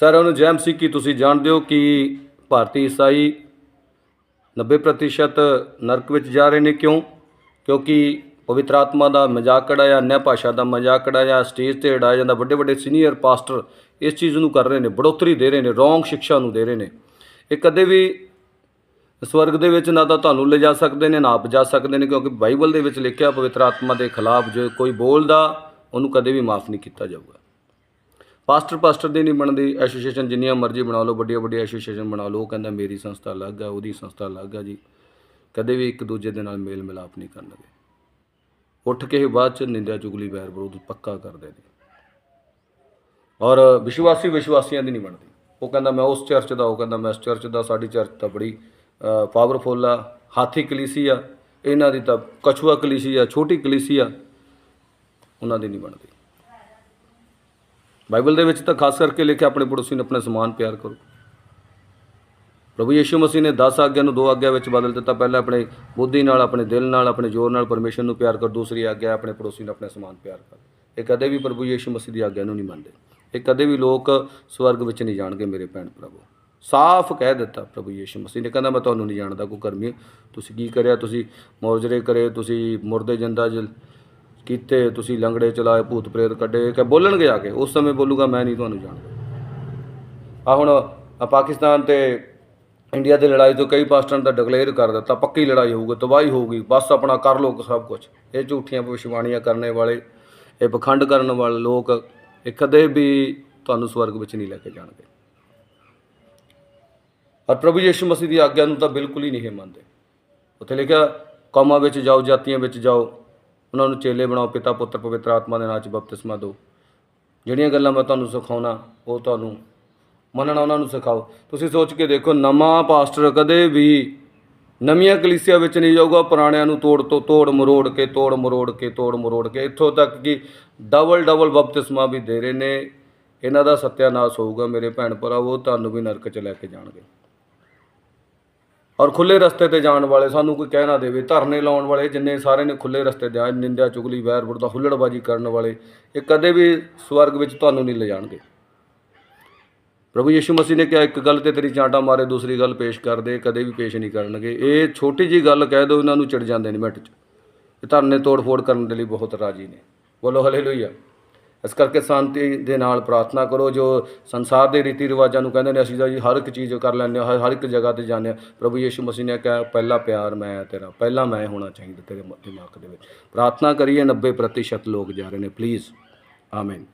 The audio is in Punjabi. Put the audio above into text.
ਸਰ ਉਹਨੂੰ ਜੈਮ ਸੀ ਕੀ ਤੁਸੀਂ ਜਾਣਦੇ ਹੋ ਕਿ ਭਾਰਤੀ ਈਸਾਈ 90% ਨਰਕ ਵਿੱਚ ਜਾ ਰਹੇ ਨੇ ਕਿਉਂ? ਕਿਉਂਕਿ ਪਵਿੱਤਰ ਆਤਮਾ ਦਾ ਮਜ਼ਾਕ ਉਡਾਇਆ ਅਨਿਆ ਭਾਸ਼ਾ ਦਾ ਮਜ਼ਾਕ ਉਡਾਇਆ ਸਟੇਜ ਤੇ ਉਡਾਇਆ ਜਾਂਦਾ ਵੱਡੇ ਵੱਡੇ ਸੀਨੀਅਰ ਪਾਸਟਰ ਇਸ ਚੀਜ਼ ਨੂੰ ਕਰ ਰਹੇ ਨੇ, ਬੜੋਤਰੀ ਦੇ ਰਹੇ ਨੇ, ਰੋਂਗ ਸਿੱਖਿਆ ਨੂੰ ਦੇ ਰਹੇ ਨੇ। ਇਹ ਕਦੇ ਵੀ ਸਵਰਗ ਦੇ ਵਿੱਚ ਨਾ ਤਾਂ ਤੁਹਾਨੂੰ ਲਿਜਾ ਸਕਦੇ ਨੇ, ਨਾ ਆਪ ਜਾ ਸਕਦੇ ਨੇ, ਕਿਉਂਕਿ ਬਾਈਬਲ ਦੇ ਵਿੱਚ ਲਿਖਿਆ, ਪਵਿੱਤਰ ਆਤਮਾ ਦੇ ਖਿਲਾਫ ਜੇ ਕੋਈ ਬੋਲਦਾ, ਉਹਨੂੰ ਕਦੇ ਵੀ ਮਾਫ ਨਹੀਂ ਕੀਤਾ ਜਾਊਗਾ। ਪਾਸਟਰ ਪਾਸਟਰ ਦੀ ਨਹੀਂ ਬਣਦੀ, ਐਸੋਸੀਏਸ਼ਨ ਜਿੰਨੀਆਂ ਮਰਜ਼ੀ ਬਣਾ ਲਓ, ਵੱਡੀਆਂ ਵੱਡੀਆਂ ਐਸੋਸੀਏਸ਼ਨ ਬਣਾ ਲਓ, ਉਹ ਕਹਿੰਦਾ ਮੇਰੀ ਸੰਸਥਾ ਅਲੱਗ ਆ, ਉਹਦੀ ਸੰਸਥਾ ਅਲੱਗ ਆ ਜੀ। ਕਦੇ ਵੀ ਇੱਕ ਦੂਜੇ ਦੇ ਨਾਲ ਮੇਲ ਮਿਲਾਪ ਨਹੀਂ ਕਰਨਗੇ। ਉੱਠ ਕੇ ਹੀ ਬਾਅਦ ਚ ਨਿੰਦਿਆ ਚੁਗਲੀ ਵੈਰ ਵਿਰੋਧ ਪੱਕਾ ਕਰਦੇ ਨੇ। ਔਰ ਵਿਸ਼ਵਾਸੀ ਵਿਸ਼ਵਾਸੀਆਂ ਦੀ ਨਹੀਂ ਬਣਦੀ। ਉਹ ਕਹਿੰਦਾ ਮੈਂ ਉਸ ਚਰਚ ਦਾ, ਉਹ ਕਹਿੰਦਾ ਮੈਂ ਇਸ ਚਰਚ ਦਾ, ਸਾਡੀ ਚਰਚ ਤਾਂ ਬੜੀ ਪਾਵਰਫੁੱਲ ਆ, ਹਾਥੀ ਕਲੀਸੀ ਆ। ਇਹਨਾਂ ਦੀ ਤਾਂ ਕਛੂਆ ਕਲੀਸੀ ਆ, ਛੋਟੀ ਕਲੀਸੀ ਆ। ਉਹਨਾਂ ਦੀ ਨਹੀਂ ਬਣਦੀ। ਬਾਈਬਲ ਦੇ ਵਿੱਚ ਤਾਂ ਖਾਸ ਕਰਕੇ ਲਿਖਿਆ ਆਪਣੇ ਪੜੋਸੀ ਨੂੰ ਆਪਣੇ ਸਮਾਨ ਪਿਆਰ ਕਰੋ। ਪ੍ਰਭੂ ਯੀਸ਼ੂ ਮਸੀਹ ਨੇ 10 ਆਗਿਆ ਨੂੰ ਦੋ ਆਗਿਆ ਵਿੱਚ ਬਦਲ ਦਿੱਤਾ। ਪਹਿਲਾਂ ਆਪਣੇ ਬੁੱਧੀ ਨਾਲ, ਆਪਣੇ ਦਿਲ ਨਾਲ, ਆਪਣੇ ਜ਼ੋਰ ਨਾਲ ਪਰਮੇਸ਼ਰ ਨੂੰ ਪਿਆਰ ਕਰ। ਦੂਸਰੀ ਆਗਿਆ, ਆਪਣੇ ਪੜੋਸੀ ਨੂੰ ਆਪਣੇ ਸਮਾਨ ਪਿਆਰ ਕਰ। ਇਹ ਕਦੇ ਵੀ ਪ੍ਰਭੂ ਯੀਸ਼ੂ ਮਸੀਹ ਦੀ ਆਗਿਆ ਨੂੰ ਨਹੀਂ ਮੰਨਦੇ। ਇਹ ਕਦੇ ਵੀ ਲੋਕ ਸਵਰਗ ਵਿੱਚ ਨਹੀਂ ਜਾਣਗੇ, ਮੇਰੇ ਭੈਣ ਪ੍ਰਭੂ ਸਾਫ਼ ਕਹਿ ਦਿੱਤਾ ਪ੍ਰਭੂ ਯੀਸ਼ੂ ਮਸੀਹ ਨੇ। ਕਹਿੰਦਾ, ਮੈਂ ਤੁਹਾਨੂੰ ਨਹੀਂ ਜਾਣਦਾ, ਕੋਈ ਕਰਮੀ ਤੁਸੀਂ ਕੀ ਕਰਿਆ? ਤੁਸੀਂ ਮੌਜਰੇ ਕਰੇ, ਤੁਸੀਂ ਮੁਰਦੇ ਜਿੰਦਾ ਜਲ ਕੀਤੇ, ਤੁਸੀਂ ਲੰਗੜੇ ਚਲਾਏ, ਭੂਤ ਪ੍ਰੇਤ ਕੱਢੇ, ਕਿ ਬੋਲਣਗੇ ਆ ਕੇ? ਉਸ ਸਮੇਂ ਬੋਲੂਗਾ, ਮੈਂ ਨਹੀਂ ਤੁਹਾਨੂੰ ਜਾਣਦਾ। ਆ ਹੁਣ ਪਾਕਿਸਤਾਨ ਤੇ ਇੰਡੀਆ ਦੀ ਲੜਾਈ ਤੋਂ ਕਈ ਪਾਸਟਰਾਂ ਦਾ ਡਿਕਲੇਅਰ ਕਰ ਦਿੱਤਾ, ਪੱਕੀ ਲੜਾਈ ਹੋਊਗੀ, ਤਬਾਹੀ ਹੋਊਗੀ, ਬਸ ਆਪਣਾ ਕਰ ਲੋ ਸਭ ਕੁਝ ਇਹ ਝੂਠੀਆਂ ਭਵਿਸ਼ਵਾਣੀਆਂ ਕਰਨ ਵਾਲੇ, ਇਹ ਪਖੰਡ ਕਰਨ ਵਾਲੇ ਲੋਕ, ਇਹ ਕਦੇ ਵੀ ਤੁਹਾਨੂੰ ਸਵਰਗ ਵਿੱਚ ਨਹੀਂ ਲੈ ਕੇ ਜਾਣਗੇ। ਔਰ ਪ੍ਰਭੂ ਯੀਸ਼ੂ ਮਸੀਹ ਦੀ ਆਗਿਆ ਨੂੰ ਤਾਂ ਬਿਲਕੁਲ ਹੀ ਨਹੀਂ ਮੰਨਦੇ। ਉੱਥੇ ਲਿਖਿਆ, ਕੌਮਾਂ ਵਿੱਚ ਜਾਓ, ਜਾਤੀਆਂ ਵਿੱਚ ਜਾਓ ਉਹਨਾਂ ਨੂੰ ਚੇਲੇ ਬਣਾਓ, ਪਿਤਾ ਪੁੱਤਰ ਪਵਿੱਤਰ ਆਤਮਾ ਦੇ ਨਾਂ 'ਚ ਬਪਤਿਸਮਾ ਦਿਓ। ਜਿਹੜੀਆਂ ਗੱਲਾਂ ਮੈਂ ਤੁਹਾਨੂੰ ਸਿਖਾਉਣਾ, ਉਹ ਤੁਹਾਨੂੰ ਮੰਨਣਾ ਉਹਨਾਂ ਨੂੰ ਸਿਖਾਓ। ਤੁਸੀਂ ਸੋਚ ਕੇ ਦੇਖੋ, ਨਵਾਂ ਪਾਸਟਰ ਕਦੇ ਵੀ ਨਵੀਆਂ ਕਲੀਸਿਆ ਵਿੱਚ ਨਹੀਂ ਜਾਊਗਾ, ਪੁਰਾਣਿਆਂ ਨੂੰ ਤੋੜ ਤੋਂ ਤੋੜ ਮਰੋੜ ਕੇ, ਤੋੜ ਮਰੋੜ ਕੇ, ਤੋੜ ਮਰੋੜ ਕੇ। ਇੱਥੋਂ ਤੱਕ ਕਿ ਡਬਲ ਡਬਲ ਬਪਤਿਸਮਾ ਵੀ ਦੇ ਰਹੇ ਨੇ। ਇਹਨਾਂ ਦਾ ਸਤਿਆਨਾਸ਼ ਹੋਊਗਾ ਮੇਰੇ ਭੈਣ ਭਰਾਵੋ ਤੁਹਾਨੂੰ ਵੀ ਨਰਕ 'ਚ ਲੈ ਕੇ ਜਾਣਗੇ। ਔਰ ਖੁੱਲੇ ਰਸਤੇ ਤੇ ਜਾਣ ਵਾਲੇ ਸਾਨੂੰ ਕੋਈ ਕਹਿ ਨਾ ਦੇਵੇ, ਧਰਨੇ ਲਾਉਣ ਵਾਲੇ ਜਿੰਨੇ ਸਾਰੇ ਨੇ ਖੁੱਲੇ ਰਸਤੇ ਤੇ ਆ, ਨਿੰਦਿਆ, ਚੁਗਲੀ ਵੈਰ ਵਿਰੋਧ ਹੁੱਲੜਬਾਜੀ ਕਰਨ ਵਾਲੇ, ਇਹ ਕਦੇ ਵੀ ਸਵਰਗ ਵਿੱਚ ਤੁਹਾਨੂੰ ਨਹੀਂ ਲੈ ਜਾਣਗੇ। ਪ੍ਰਭੂ ਯੀਸ਼ੂ ਮਸੀਹ ਨੇ ਕਿਹਾ, ਇੱਕ ਗੱਲ ਤੇ ਤੇਰੀ ਚਾਂਟਾ ਮਾਰੇ, ਦੂਸਰੀ ਗੱਲ ਪੇਸ਼ ਕਰ ਦੇ, ਕਦੇ ਵੀ ਪੇਸ਼ ਨਹੀਂ ਕਰਨਗੇ। ਇਹ ਛੋਟੀ ਜੀ ਗੱਲ ਕਹਿ ਦਿਓ ਇਹਨਾਂ ਨੂੰ ਚਿੜ ਜਾਂਦੇ ਨੇ ਮਿੰਟ 'ਚ। ਇਹ ਧਰਨੇ ਤੋੜ ਫੋੜ ਕਰਨ ਦੇ ਲਈ ਬਹੁਤ ਰਾਜੀ ਨੇ। ਬੋਲੋ ਹਲੇਲੂਇਆ ਇਸ ਕਰਕੇ ਸ਼ਾਂਤੀ ਦੇ ਨਾਲ ਪ੍ਰਾਰਥਨਾ ਕਰੋ, ਜੋ ਸੰਸਾਰ ਦੇ ਰੀਤੀ ਰਿਵਾਜਾਂ ਨੂੰ ਕਹਿੰਦੇ ਨੇ, ਅਸੀਂ ਤਾਂ ਜੀ ਹਰ ਇੱਕ ਚੀਜ਼ ਕਰ ਲੈਂਦੇ ਹਾਂ, ਹਰ ਇੱਕ ਜਗ੍ਹਾ ਤੇ ਜਾਂਦੇ ਹਾਂ। ਪ੍ਰਭੂ ਯੀਸ਼ੂ ਮਸੀਹ ਨੇ ਕਿਹਾ, ਪਹਿਲਾ ਪਿਆਰ ਮੈਂ ਤੇਰਾ, ਪਹਿਲਾ ਮੈਂ ਹੋਣਾ ਚਾਹੀਦਾ ਤੇਰੇ ਮ- ਦਿਮਾਗ ਦੇ ਵਿੱਚ। ਪ੍ਰਾਰਥਨਾ ਕਰੀਏ 90% ਲੋਕ ਜਾ ਰਹੇ ਨੇ ਪਲੀਜ਼ ਆਮੀਨ